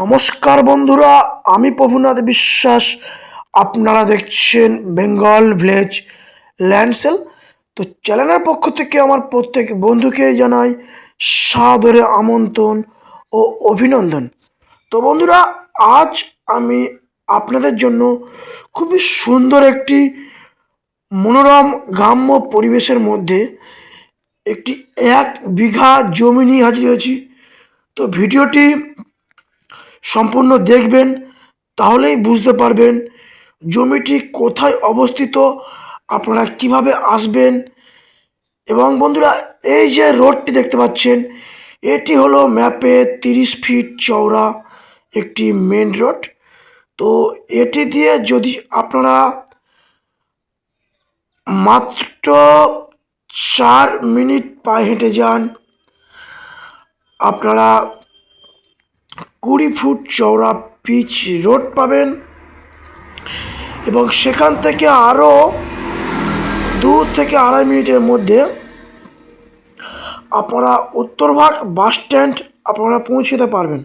নমস্কার বন্ধুরা, আমি প্রভুনাথ বিশ্বাস। আপনারা দেখছেন বেঙ্গল ভিলেজ ল্যান্ডসেল। তো চ্যানেলের পক্ষ থেকে আমার প্রত্যেক বন্ধুকে জানাই সাদরে আমন্ত্রণ ও অভিনন্দন। তো বন্ধুরা, আজ আমি আপনাদের জন্য খুবই সুন্দর একটি মনোরম গ্রাম্য পরিবেশের মধ্যে একটি এক বিঘা জমি নিয়ে হাজির হয়েছি। তো ভিডিওটি সম্পূর্ণ দেখবেন, তাহলেই বুঝতে পারবেন জমিটি কোথায় অবস্থিত, আপনারা কীভাবে আসবেন। এবং বন্ধুরা, এই যে রোডটি দেখতে পাচ্ছেন, এটি হলো ম্যাপে তিরিশ ফিট চওড়া একটি মেন রোড তো এটি দিয়ে যদি আপনারা মাত্র চার মিনিট পায়ে হেঁটে যান, আপনারা কুড়ি ফুট চওড়া পিচ রোড পাবেন এবং সেখান থেকে আরও দু থেকে আড়াই মিনিটের মধ্যে আপনারা উত্তরভাগ বাস স্ট্যান্ড আপনারা পৌঁছে যেতে পারবেন।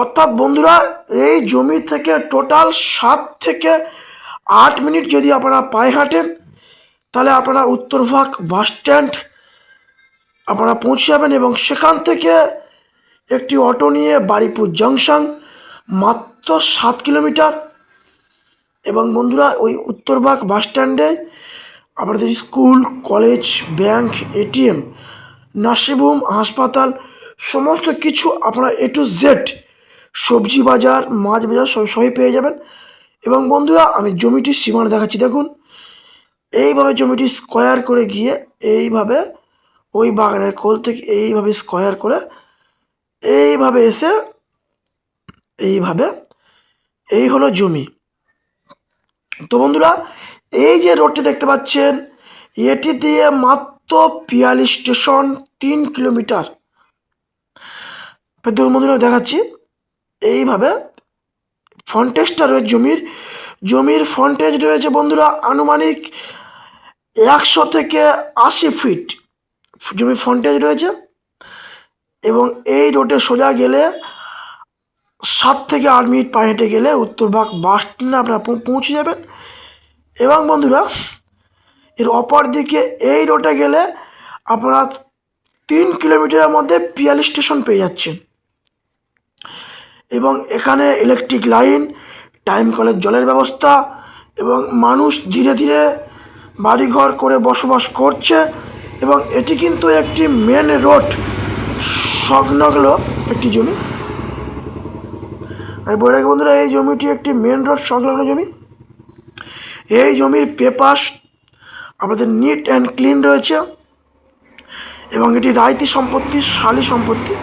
অর্থাৎ বন্ধুরা, এই জমি থেকে টোটাল সাত থেকে আট মিনিট যদি আপনারা পায়ে হাঁটেন, তাহলে আপনারা উত্তরভাগ বাস স্ট্যান্ড আপনারা পৌঁছে যাবেন এবং সেখান থেকে একটি অটো নিয়ে বারিপুর জংশন, মাত্র সাত কিলোমিটার। এবং বন্ধুরা, ওই উত্তরবাগ বাস স্ট্যান্ডে আপনাদের school, college, bank ATM nursing home, হাসপাতাল, সমস্ত কিছু আপনারা এ টু জেড সবজি বাজার, মাছ বাজার সব, সবই পেয়ে যাবেন। এবং বন্ধুরা, আমি জমিটির সীমানা দেখাচ্ছি, দেখুন। এইভাবে জমিটি স্কোয়ার করে গিয়ে এইভাবে ওই বাগানের কোল থেকে এইভাবে স্কোয়ার করে এইভাবে এসে, এইভাবে, এই হলো জমি। তো বন্ধুরা, এই যে রোডটি দেখতে পাচ্ছেন, এটি দিয়ে মাত্র পিয়ালি স্টেশন তিন কিলোমিটার। বন্ধুরা, দেখাচ্ছি। এইভাবে ফ্রন্টেজটা রয়েছে জমির। জমির ফ্রন্টেজ রয়েছে বন্ধুরা, আনুমানিক একশো থেকে আশি ফিট জমির ফ্রন্টেজ রয়েছে। এবং এই রোডে সোজা গেলে সাত থেকে আট মিনিট পায়ে হেঁটে গেলে উত্তরভাগ বাস স্ট্যান্ডে আপনারা পৌঁছে যাবেন। এবং বন্ধুরা, এর অপর দিকে এই রোডে গেলে আপনারা তিন কিলোমিটারের মধ্যে পিয়ালি স্টেশন পেয়ে যাচ্ছেন। এবং এখানে ইলেকট্রিক লাইন টাইম কলের জলের ব্যবস্থা এবং মানুষ ধীরে ধীরে বাড়িঘর করে বসবাস করছে। এবং এটি কিন্তু একটি মেন রোড সংলগ্ন একটি জমি। আমি বলে রাখি বন্ধুরা, এই জমিটি একটি মেন রোড সংলগ্ন জমি। এই জমির পেপার আমাদের নিট অ্যান্ড ক্লিন রয়েছে এবং এটি রায়তি সম্পত্তি, শালি সম্পত্তি।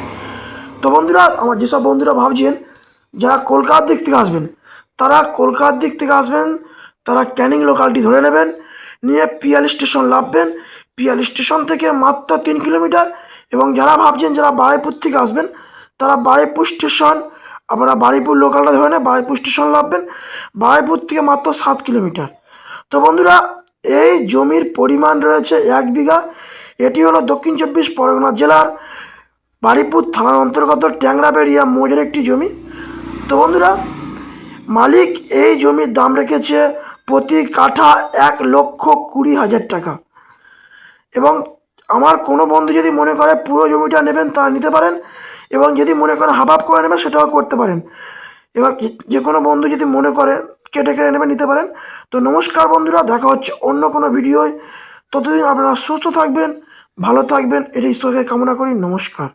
তো বন্ধুরা, আমার যেসব বন্ধুরা ভাবছেন, যারা কলকাতার দিক থেকে আসবেন, তারা কলকাতার দিক থেকে আসবেন, তারা ক্যানিং লোকালটি ধরে নেবেন, নিয়ে পিয়ালি স্টেশন নামবেন পিয়ালি স্টেশন থেকে মাত্র তিন কিলোমিটার এবং যারা ভাবছেন যারা বারাইপুর থেকে আসবেন, তারা বারাইপুর স্টেশন, আপনারা বারুইপুর লোকালটা ধরে নেন বারুইপুর স্টেশন নামবেন। বারুইপুর থেকে মাত্র সাত কিলোমিটার। তো বন্ধুরা, এই জমির পরিমাণ রয়েছে এক বিঘা। এটি হলো দক্ষিণ চব্বিশ পরগনা জেলার বারিপুর থানার অন্তর্গত ট্যাংরা ট্যাংরাবেড়িয়া মৌজার একটি জমি। তো বন্ধুরা, মালিক এই জমির দাম রেখেছে প্রতি কাঠা এক লক্ষ কুড়ি হাজার টাকা। এবং আমার কোনো বন্ধু যদি মনে করে পুরো জমিটা নেবেন, তারা নিতে পারেন এবং যদি মনে করেন হাফ হাফ করে নেবেন, সেটাও করতে পারেন। এবার যে কোনো বন্ধু যদি মনে করে কেটে কেটে নেবেন, নিতে পারেন। তো নমস্কার বন্ধুরা, দেখা হচ্ছে অন্য কোনো ভিডিওয়। ততদিন আপনারা সুস্থ থাকবেন, ভালো থাকবেন। এটা ঈশ্বরকে কামনা করি। নমস্কার।